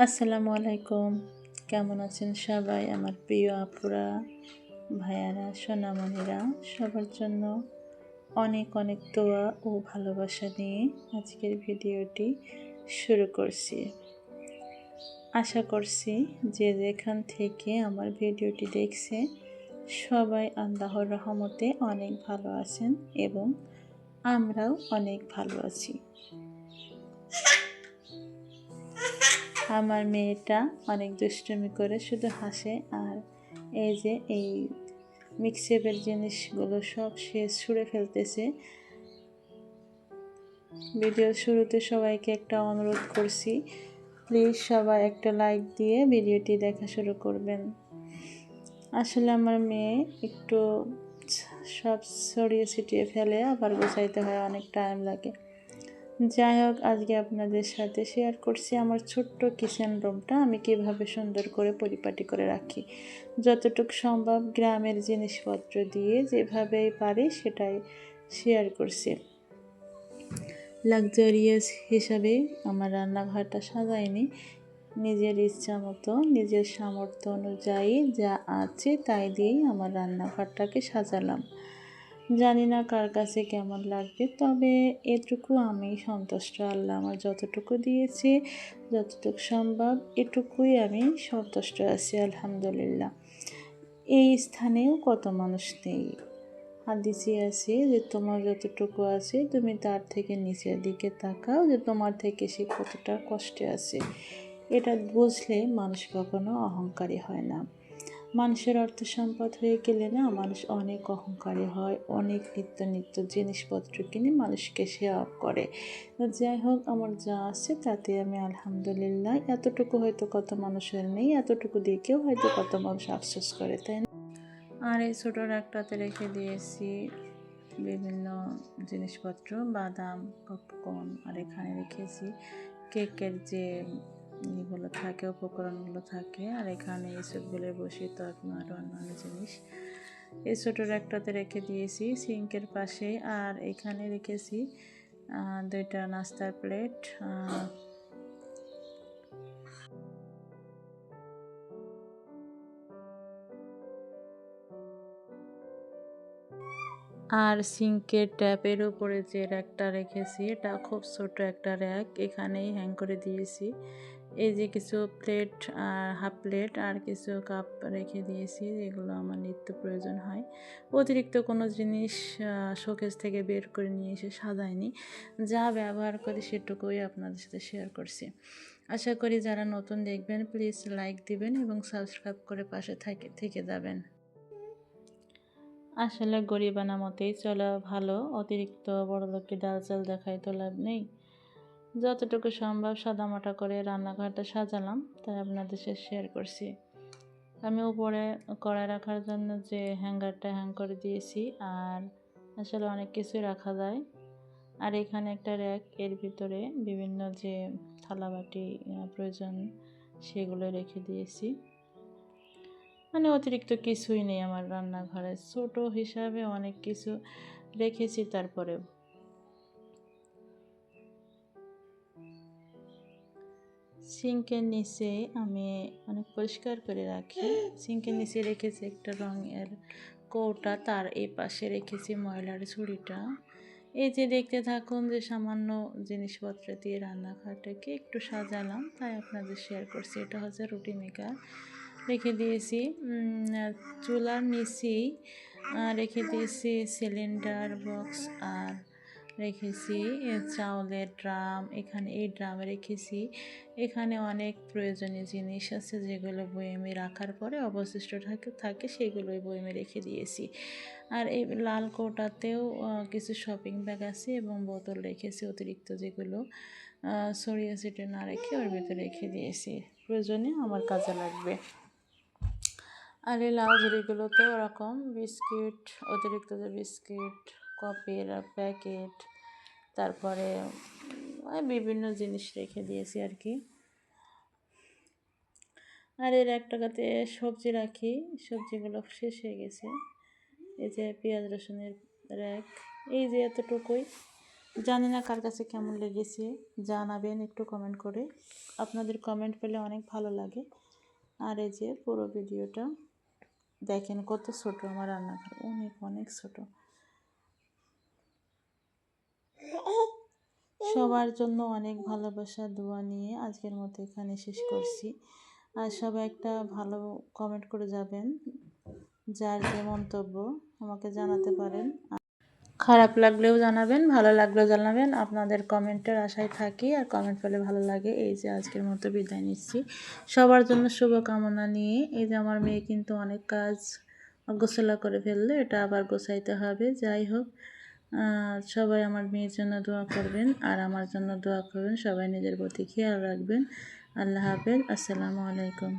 আসসালামু আলাইকুম। কেমন আছেন সবাই? আমার প্রিয় আপুরা, ভাইয়ারা, সোনামণিরা, সবার জন্য অনেক অনেক দোয়া ও ভালোবাসা নিয়ে আজকের ভিডিওটি শুরু করছি। আশা করছি যে যেখান থেকে আমার ভিডিওটি দেখছে, সবাই আল্লাহর রহমতে অনেক ভালো আছেন এবং আমরাও অনেক ভালো আছি। আমার মেয়েটা অনেক দুষ্টুমি করে শুধু হাসে আর এই যে এই মিক্সেপের জিনিসগুলো সব সে ছুঁড়ে ফেলতেছে। ভিডিওর শুরুতে সবাইকে একটা অনুরোধ করছি প্লিজ সবাই একটা লাইক দিয়ে ভিডিওটি দেখা শুরু করবেন। আসলে আমার মেয়ে একটু সব ছড়িয়ে ছিটিয়ে ফেলে, আবার গোছাইতে হয়, অনেক টাইম লাগে। যাই হোক, আজকে আপনাদের সাথে শেয়ার করছি আমার ছোট্ট কিচেন রুমটা আমি কীভাবে সুন্দর করে পরিপাটি করে রাখি। যতটুকু সম্ভব গ্রামের জিনিসপত্র দিয়ে যেভাবে পারি সেটাই শেয়ার করছি। লাক্সারিয়াস হিসাবে আমার রান্নাঘরটা সাজাইনি। নিজের ইচ্ছা মতো, নিজের সামর্থ্য অনুযায়ী যা আছে তাই দিয়েই আমার রান্নাঘরটাকে সাজালাম। জানি না কার কাছে কেমন লাগবে, তবে এটুকু আমি সন্তুষ্ট আল্লাহ আমার যতটুকু দিয়েছে, যতটুকু সম্ভব এটুকুই আমি সন্তুষ্ট আছি, আলহামদুলিল্লাহ। এই স্থানেও কত মানুষ নেই। হাদিসে আছে যে, তোমার যতটুকু আছে, তুমি তার থেকে নিচের দিকে তাকাও যে, তোমার থেকে সে কতটা কষ্টে আছে। এটা বুঝলে মানুষ কখনো অহংকারী হয় না। মানুষের অর্থ সম্পদ হয়ে গেলে না মানুষ অনেক অহংকারী হয়, অনেক নিত্য নিত্য জিনিসপত্র কিনে মানুষকে সেবা করে। যাই হোক, আমার যা আছে তাতে আমি আলহামদুলিল্লাহ। এতটুকু হয়তো কত মানুষের নেই, এতটুকু দিয়ে কেউ হয়তো কত মানুষ আফসোস করে, তাই না? আর এই ছোটোর একটাতে রেখে দিয়েছি বিভিন্ন জিনিসপত্র, বাদাম, পপকর্ন, আর এখানে রেখেছি কেকের যে এগুলো থাকে, উপকরণগুলো থাকে। আর এখানে এসবগুলো বসে তরমা আরও অন্যান্য জিনিস। এই ছোটোর একটাতে রেখে দিয়েছি সিঙ্কের পাশে। আর এখানে রেখেছি দুইটা নাস্তার প্লেট আর সিঙ্কের ট্যাপের উপরে যে র্যাকটা রেখেছি, এটা খুব ছোট একটা র্যাক। এখানেই হ্যাং করে দিয়েছি। এই যে কিছু প্লেট আর হাফ প্লেট আর কিছু কাপ রেখে দিয়েছি যেগুলো আমার নিত্য প্রয়োজন হয়। অতিরিক্ত কোনো জিনিস শোকেস থেকে বের করে নিয়ে এসে সাজায়নি যা ব্যবহার করি সেটুকুই আপনাদের সাথে শেয়ার করছি। আশা করি যারা নতুন দেখবেন প্লিজ লাইক দিবেন এবং সাবস্ক্রাইব করে পাশে থাকে, থেকে যাবেন। আসলে গরিবানা মতেই চলা ভালো। অতিরিক্ত বড় লোককে ডাল চাল দেখায় তো লাভ নেই। যতটুকু সম্ভব সাদামাটা করে রান্নাঘরটা সাজালাম, তাই আপনাদের সাথে শেয়ার করছি। আমি উপরে কড়াই রাখার জন্য যে হ্যাঙ্গারটা হ্যাং করে দিয়েছি, আর আসলে অনেক কিছুই রাখা যায়। আর এখানে একটা র্যাক এর ভিতরে বিভিন্ন যে থালাবাটি প্রয়োজন, সেগুলো রেখে দিয়েছি। মানে অতিরিক্ত কিছুই নেই আমার রান্নাঘরে। ছোট হিসাবে অনেক কিছু রেখেছি তারপরেও সিঙ্কের নিচে আমি অনেক পরিষ্কার করে রাখি। সিঙ্কের নিচে রেখেছি একটা রঙের কৌটা, তার এই পাশে রেখেছি ময়লার ঝুড়িটা। এই যে দেখতে থাকুন যে সামান্য জিনিসপত্র দিয়ে রান্নাঘরটাকে একটু সাজালাম, তাই আপনাদের শেয়ার করছি। এটা হচ্ছে রুটি মেকার। রেখে দিয়েছি চুলার নিচেই রেখে দিয়েছি সিলিন্ডার বক্স আর রেখেছি চাউলের ড্রাম, এখানে এই ড্রামে রেখেছি। এখানে অনেক প্রয়োজনীয় জিনিস আছে যেগুলো বয়েমে রাখার পরে অবশিষ্ট থাকে থাকে সেগুলোই বয়েমে রেখে দিয়েছি। আর এই লাল কৌটাতেও কিছু শপিং ব্যাগ আছে এবং বোতল রেখেছি, অতিরিক্ত যেগুলো সরিয়ে সিটে না রেখে ওর ভিতরে রেখে দিয়েছি। প্রয়োজনে আমার কাজে লাগবে। আর এই লাল ঝুড়িগুলোতে ওরকম বিস্কিট, অতিরিক্ত যে বিস্কিট কপের প্যাকেট তারপরে বিভিন্ন জিনিস রেখে দিয়েছি আর কি। আর এর এক টাকাতে সবজি রাখি, সবজিগুলো শেষ হয়ে গেছে। এই যে পেঁয়াজ রসুনের র্যাক, এই যে এতটুকুই। জানি না কার কাছে কেমন লেগেছে, জানাবেন একটু কমেন্ট করে। আপনাদের কমেন্ট পেলে অনেক ভালো লাগে। আর এই যে পুরো ভিডিওটা, দেখেন কত ছোট আমার রান্নাঘর, অনেক অনেক ছোট। সবার জন্য অনেক ভালোবাসা, দোয়া নিয়ে আজকের মতো এখানে শেষ করছি। আর সবাই একটা ভালো কমেন্ট করে যাবেন, যার যে মন্তব্য আমাকে জানাতে পারেন। খারাপ লাগলেও জানাবেন, ভালো লাগলেও জানাবেন। আপনাদের কমেন্টের আশায় থাকি আর কমেন্ট পেলে ভালো লাগে। এই যে আজকের মতো বিদায় নিচ্ছি। সবার জন্য শুভকামনা নিয়ে এই যে আমার মেয়ে কিন্তু অনেক কাজ গোসলা করে ফেলল, এটা আবার গোছাইতে হবে। যাই হোক সবাই আমার মেয়ের জন্য দোয়া করবেন আর আমার জন্য দোয়া করবেন। সবাই নিজের প্রতি খেয়াল রাখবেন। আল্লাহ হাফেজ। আসসালামু আলাইকুম।